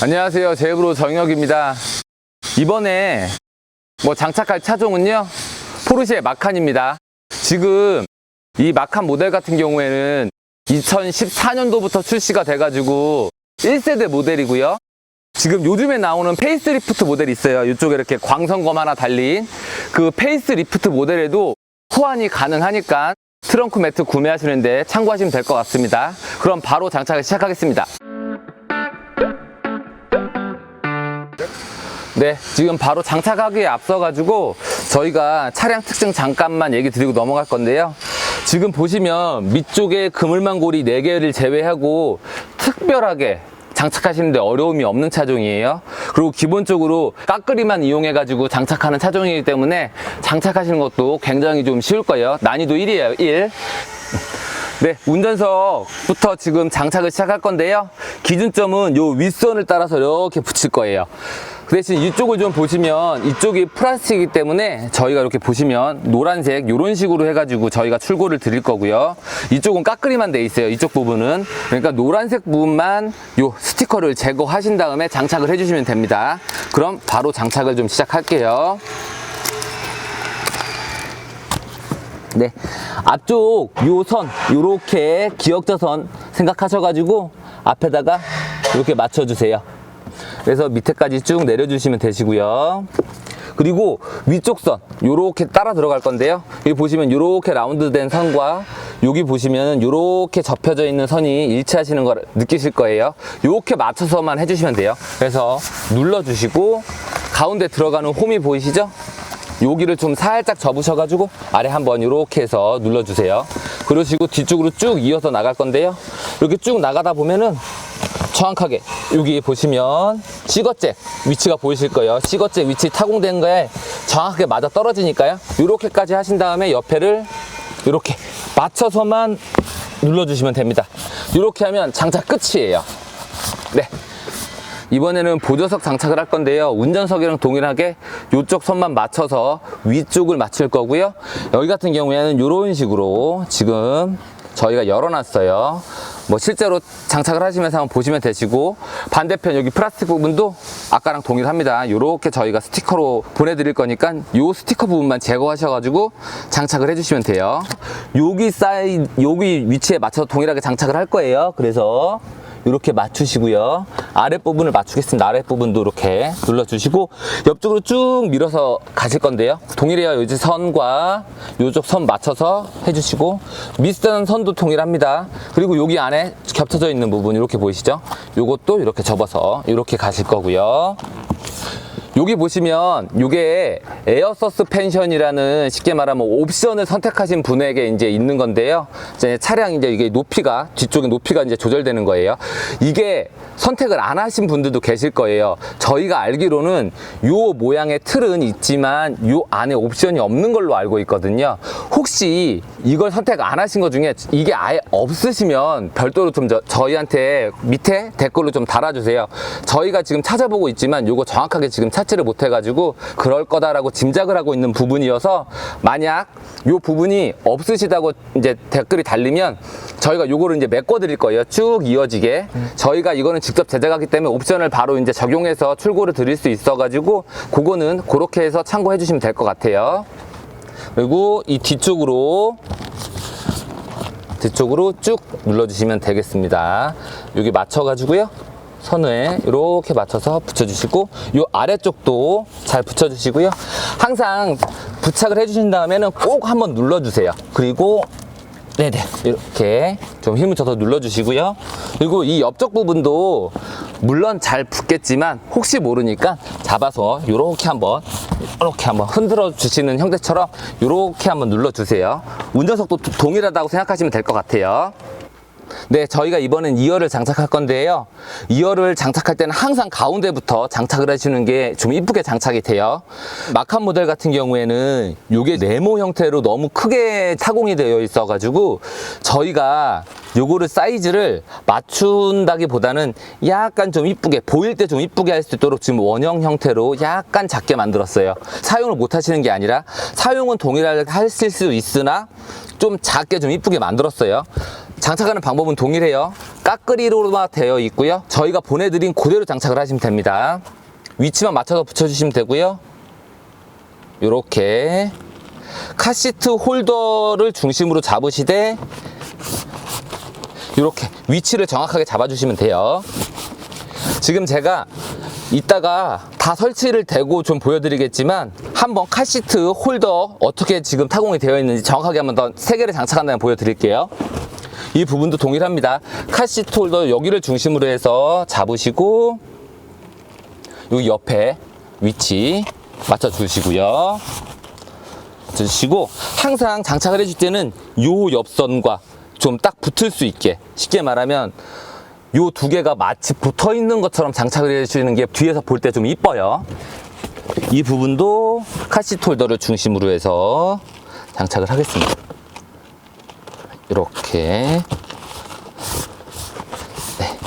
안녕하세요. 제브로 정혁입니다. 이번에 뭐 장착할 차종은요. 포르쉐 마칸입니다. 지금 이 마칸 모델 같은 경우에는 2014년도부터 출시가 돼가지고 1세대 모델이고요. 지금 요즘에 나오는 페이스리프트 모델이 있어요. 이쪽에 이렇게 광선검 하나 달린 그 페이스리프트 모델에도 호환이 가능하니까 트렁크 매트 구매하시는데 참고하시면 될 것 같습니다. 그럼 바로 장착을 시작하겠습니다. 네, 지금 바로 장착하기에 앞서 가지고 저희가 차량 특징 잠깐만 얘기 드리고 넘어갈 건데요. 지금 보시면 밑쪽에 그물망고리 4개를 제외하고 특별하게 장착하시는데 어려움이 없는 차종이에요. 그리고 기본적으로 까끄리만 이용해 가지고 장착하는 차종이기 때문에 장착하시는 것도 굉장히 좀 쉬울 거예요. 난이도 1이에요, 1. 네, 운전석부터 지금 장착을 시작할 건데요. 기준점은 요 윗선을 따라서 이렇게 붙일 거예요. 그 대신 이쪽을 좀 보시면 이쪽이 플라스틱이기 때문에 저희가 이렇게 보시면 노란색 이런 식으로 해가지고 저희가 출고를 드릴 거고요. 이쪽은 까끄리만 돼 있어요. 이쪽 부분은 그러니까 노란색 부분만 요 스티커를 제거하신 다음에 장착을 해주시면 됩니다. 그럼 바로 장착을 좀 시작할게요. 네. 앞쪽 요 선, 요렇게 기역자선 생각하셔가지고 앞에다가 이렇게 맞춰주세요. 그래서 밑에까지 쭉 내려주시면 되시고요. 그리고 위쪽 선, 요렇게 따라 들어갈 건데요. 여기 보시면 요렇게 라운드 된 선과 여기 보시면 요렇게 접혀져 있는 선이 일치하시는 걸 느끼실 거예요. 요렇게 맞춰서만 해주시면 돼요. 그래서 눌러주시고 가운데 들어가는 홈이 보이시죠? 여기를 좀 살짝 접으셔가지고 아래 한번 이렇게 해서 눌러주세요. 그러시고 뒤쪽으로 쭉 이어서 나갈 건데요. 이렇게 쭉 나가다 보면은 정확하게 여기 보시면 시거잭 위치가 보이실 거예요. 시거잭 위치 타공된 거에 정확하게 맞아 떨어지니까요. 이렇게까지 하신 다음에 옆에를 이렇게 맞춰서만 눌러주시면 됩니다. 이렇게 하면 장착 끝이에요. 네. 이번에는 보조석 장착을 할 건데요. 운전석이랑 동일하게 이쪽 선만 맞춰서 위쪽을 맞출 거고요. 여기 같은 경우에는 이런 식으로 지금 저희가 열어놨어요. 뭐 실제로 장착을 하시면서 한번 보시면 되시고 반대편 여기 플라스틱 부분도 아까랑 동일합니다. 이렇게 저희가 스티커로 보내드릴 거니까 이 스티커 부분만 제거하셔가지고 장착을 해주시면 돼요. 여기 사이 여기 위치에 맞춰서 동일하게 장착을 할 거예요. 그래서 이렇게 맞추시고요. 아랫부분을 맞추겠습니다. 아랫부분도 이렇게 눌러주시고 옆쪽으로 쭉 밀어서 가실 건데요. 동일해요. 이제 선과 이쪽 선 맞춰서 해주시고 밑선 선도 동일합니다. 그리고 여기 안에 겹쳐져 있는 부분 이렇게 보이시죠? 이것도 이렇게 접어서 이렇게 가실 거고요. 여기 보시면 이게 에어 서스펜션이라는 쉽게 말하면 옵션을 선택하신 분에게 이제 있는 건데요. 이제 차량 이제 이게 높이가 뒤쪽에 높이가 이제 조절되는 거예요. 이게 선택을 안 하신 분들도 계실 거예요. 저희가 알기로는 요 모양의 틀은 있지만 요 안에 옵션이 없는 걸로 알고 있거든요. 혹시 이걸 선택 안 하신 것 중에 이게 아예 없으시면 별도로 좀 저, 저희한테 밑에 댓글로 좀 달아주세요. 저희가 지금 찾아보고 있지만 요거 정확하게 지금 찾 지를 못 해가지고 그럴 거다라고 짐작을 하고 있는 부분이어서 만약 요 부분이 없으시다고 이제 댓글이 달리면 저희가 요거를 이제 메꿔 드릴 거예요. 쭉 이어지게. 저희가 이거는 직접 제작하기 때문에 옵션을 바로 이제 적용해서 출고를 드릴 수 있어가지고 그거는 그렇게 해서 참고해 주시면 될 것 같아요. 그리고 이 뒤쪽으로 뒤쪽으로 쭉 눌러주시면 되겠습니다. 여기 맞춰가지고요. 선에 이렇게 맞춰서 붙여주시고 이 아래쪽도 잘 붙여주시고요. 항상 부착을 해주신 다음에는 꼭 한번 눌러주세요. 그리고 네네 이렇게 좀 힘을 줘서 눌러주시고요. 그리고 이 옆쪽 부분도 물론 잘 붙겠지만 혹시 모르니까 잡아서 이렇게 한번 이렇게 한번 흔들어 주시는 형태처럼 이렇게 한번 눌러주세요. 운전석도 동일하다고 생각하시면 될 것 같아요. 네, 저희가 이번엔 2열을 장착할 건데요. 2열을 장착할 때는 항상 가운데부터 장착을 해주는 게 좀 이쁘게 장착이 돼요. 마칸 모델 같은 경우에는 이게 네모 형태로 너무 크게 타공이 되어 있어가지고 저희가 요거를 사이즈를 맞춘다기보다는 약간 좀 이쁘게 보일 때 좀 이쁘게 할 수 있도록 지금 원형 형태로 약간 작게 만들었어요. 사용을 못 하시는 게 아니라 사용은 동일하게 하실 수 있으나 좀 작게 좀 이쁘게 만들었어요. 장착하는 방법은 동일해요. 까끄리로만 되어 있고요. 저희가 보내드린 그대로 장착을 하시면 됩니다. 위치만 맞춰서 붙여주시면 되고요. 이렇게 카시트 홀더를 중심으로 잡으시되 이렇게 위치를 정확하게 잡아주시면 돼요. 지금 제가 이따가 다 설치를 되고 좀 보여드리겠지만 한번 카시트 홀더 어떻게 지금 타공이 되어 있는지 정확하게 한번 더 세 개를 장착한다면 보여드릴게요. 이 부분도 동일합니다. 카시트 홀더 여기를 중심으로 해서 잡으시고 여기 옆에 위치 맞춰 주시고요. 주시고 항상 장착을 해줄 때는 요 옆선과 좀 딱 붙을 수 있게 쉽게 말하면 요 두 개가 마치 붙어 있는 것처럼 장착을 해주시는 게 뒤에서 볼 때 좀 이뻐요. 이 부분도 카시트 홀더를 중심으로 해서 장착을 하겠습니다. 이렇게 네,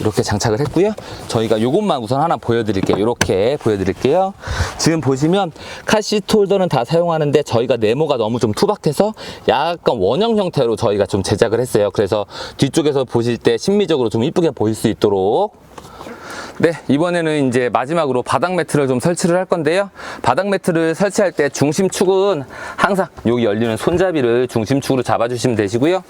이렇게 장착을 했고요. 저희가 요것만 우선 하나 보여드릴게요. 이렇게 보여드릴게요. 지금 보시면 카시트 홀더는 다 사용하는데 저희가 네모가 너무 좀 투박해서 약간 원형 형태로 저희가 좀 제작을 했어요. 그래서 뒤쪽에서 보실 때 심미적으로 좀 이쁘게 보일 수 있도록 네, 이번에는 이제 마지막으로 바닥 매트를 좀 설치를 할 건데요. 바닥 매트를 설치할 때 중심축은 항상 여기 열리는 손잡이를 중심축으로 잡아주시면 되시고요.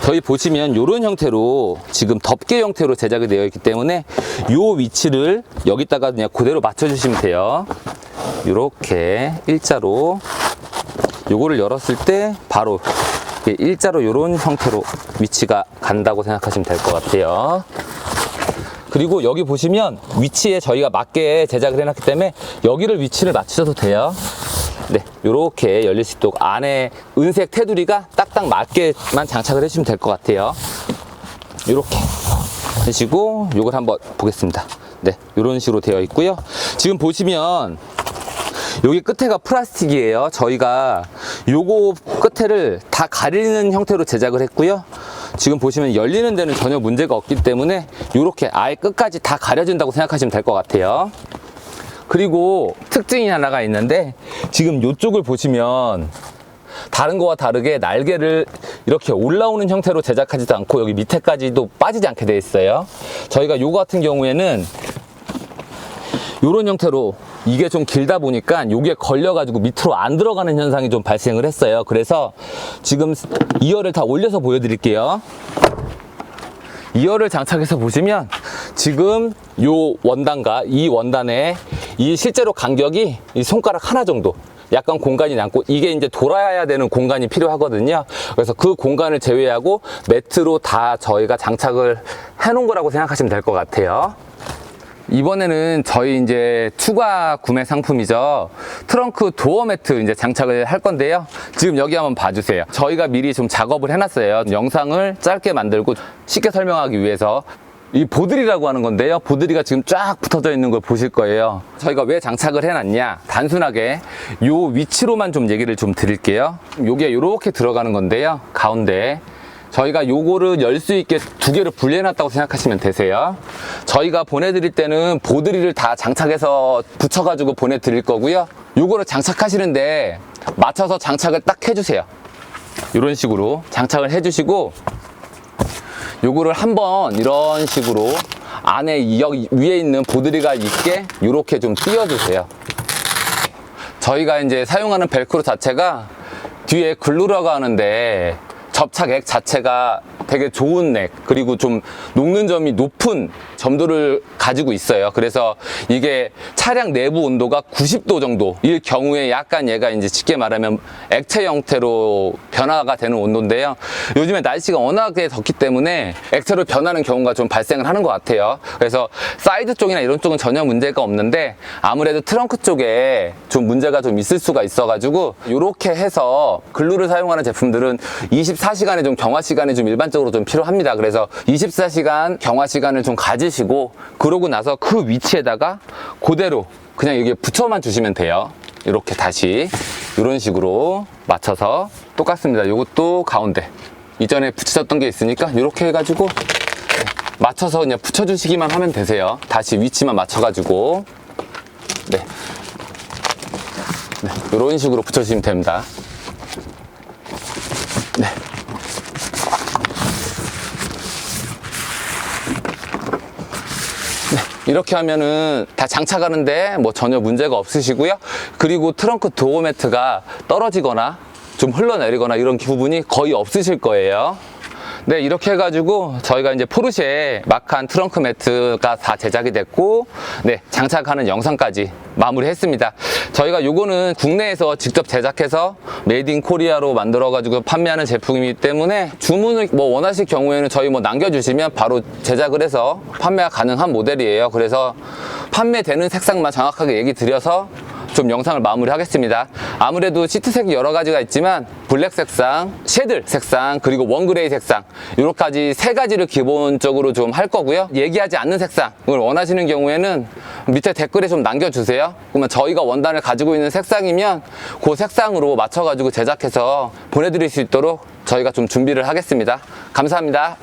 저희 보시면 이런 형태로 지금 덮개 형태로 제작이 되어 있기 때문에 이 위치를 여기다가 그냥 그대로 맞춰주시면 돼요. 이렇게 일자로 요거를 열었을 때 바로 일자로 이런 형태로 위치가 간다고 생각하시면 될 것 같아요. 그리고 여기 보시면 위치에 저희가 맞게 제작을 해놨기 때문에 여기를 위치를 맞추셔도 돼요. 네, 이렇게 열릴 수 있도록 안에 은색 테두리가 딱딱 맞게만 장착을 해주시면 될 것 같아요. 이렇게 하시고 이걸 한번 보겠습니다. 네, 이런 식으로 되어 있고요. 지금 보시면 여기 끝에가 플라스틱이에요. 저희가 요거 끝에를 다 가리는 형태로 제작을 했고요. 지금 보시면 열리는 데는 전혀 문제가 없기 때문에 이렇게 아예 끝까지 다 가려진다고 생각하시면 될 것 같아요. 그리고 특징이 하나가 있는데 지금 이쪽을 보시면 다른 거와 다르게 날개를 이렇게 올라오는 형태로 제작하지도 않고 여기 밑에까지도 빠지지 않게 되어 있어요. 저희가 요거 같은 경우에는 이런 형태로 이게 좀 길다 보니까 요게 걸려가지고 밑으로 안 들어가는 현상이 좀 발생을 했어요. 그래서 지금 2열을 다 올려서 보여드릴게요. 2열을 장착해서 보시면 지금 요 원단과 이 원단의 이 실제로 간격이 이 손가락 하나 정도 약간 공간이 남고 이게 이제 돌아야 되는 공간이 필요하거든요. 그래서 그 공간을 제외하고 매트로 다 저희가 장착을 해 놓은 거라고 생각하시면 될 것 같아요. 이번에는 저희 이제 추가 구매 상품이죠. 트렁크 도어 매트 이제 장착을 할 건데요. 지금 여기 한번 봐주세요. 저희가 미리 좀 작업을 해놨어요. 영상을 짧게 만들고 쉽게 설명하기 위해서. 이 보드리라고 하는 건데요. 보드리가 지금 쫙 붙어져 있는 걸 보실 거예요. 저희가 왜 장착을 해놨냐? 단순하게 요 위치로만 좀 얘기를 좀 드릴게요. 요게 요렇게 들어가는 건데요. 가운데. 저희가 요거를 열 수 있게 두 개를 분리해놨다고 생각하시면 되세요. 저희가 보내드릴 때는 보드리를 다 장착해서 붙여가지고 보내드릴 거고요. 요거를 장착하시는데 맞춰서 장착을 딱 해주세요. 이런 식으로 장착을 해주시고 요거를 한번 이런 식으로 안에 여기 위에 있는 보드리가 있게 이렇게 좀 띄워주세요. 저희가 이제 사용하는 벨크로 자체가 뒤에 글루라고 하는데 접착액 자체가 되게 좋은 넥 그리고 좀 녹는 점이 높은 점도를 가지고 있어요. 그래서 이게 차량 내부 온도가 90도 정도일 경우에 약간 얘가 이제 쉽게 말하면 액체 형태로 변화가 되는 온도인데요. 요즘에 날씨가 워낙에 덥기 때문에 액체로 변하는 경우가 좀 발생을 하는 것 같아요. 그래서 사이드 쪽이나 이런 쪽은 전혀 문제가 없는데 아무래도 트렁크 쪽에 좀 문제가 좀 있을 수가 있어 가지고 이렇게 해서 글루를 사용하는 제품들은 24 시간의 좀 경화 시간이 좀 일반적으로 좀 필요합니다. 그래서 24시간 경화 시간을 좀 가지시고 그러고 나서 그 위치에다가 그대로 그냥 여기에 붙여만 주시면 돼요. 이렇게 다시 이런 식으로 맞춰서 똑같습니다. 이것도 가운데 이전에 붙이셨던 게 있으니까 이렇게 해가지고 맞춰서 그냥 붙여주시기만 하면 되세요. 다시 위치만 맞춰가지고 네. 네, 이런 식으로 붙여주시면 됩니다. 이렇게 하면은 다 장착하는데 뭐 전혀 문제가 없으시고요. 그리고 트렁크 도어 매트가 떨어지거나 좀 흘러내리거나 이런 부분이 거의 없으실 거예요. 네, 이렇게 해가지고 저희가 이제 포르쉐 마칸 트렁크 매트가 다 제작이 됐고, 네, 장착하는 영상까지 마무리했습니다. 저희가 요거는 국내에서 직접 제작해서 메이드 인 코리아로 만들어가지고 판매하는 제품이기 때문에 주문을 뭐 원하실 경우에는 저희 뭐 남겨주시면 바로 제작을 해서 판매가 가능한 모델이에요. 그래서 판매되는 색상만 정확하게 얘기 드려서 좀 영상을 마무리하겠습니다. 아무래도 시트색이 여러 가지가 있지만 블랙 색상, 쉐들 색상, 그리고 원그레이 색상 이렇게까지 세 가지를 기본적으로 좀 할 거고요. 얘기하지 않는 색상을 원하시는 경우에는 밑에 댓글에 좀 남겨주세요. 그러면 저희가 원단을 가지고 있는 색상이면 그 색상으로 맞춰가지고 제작해서 보내드릴 수 있도록 저희가 좀 준비를 하겠습니다. 감사합니다.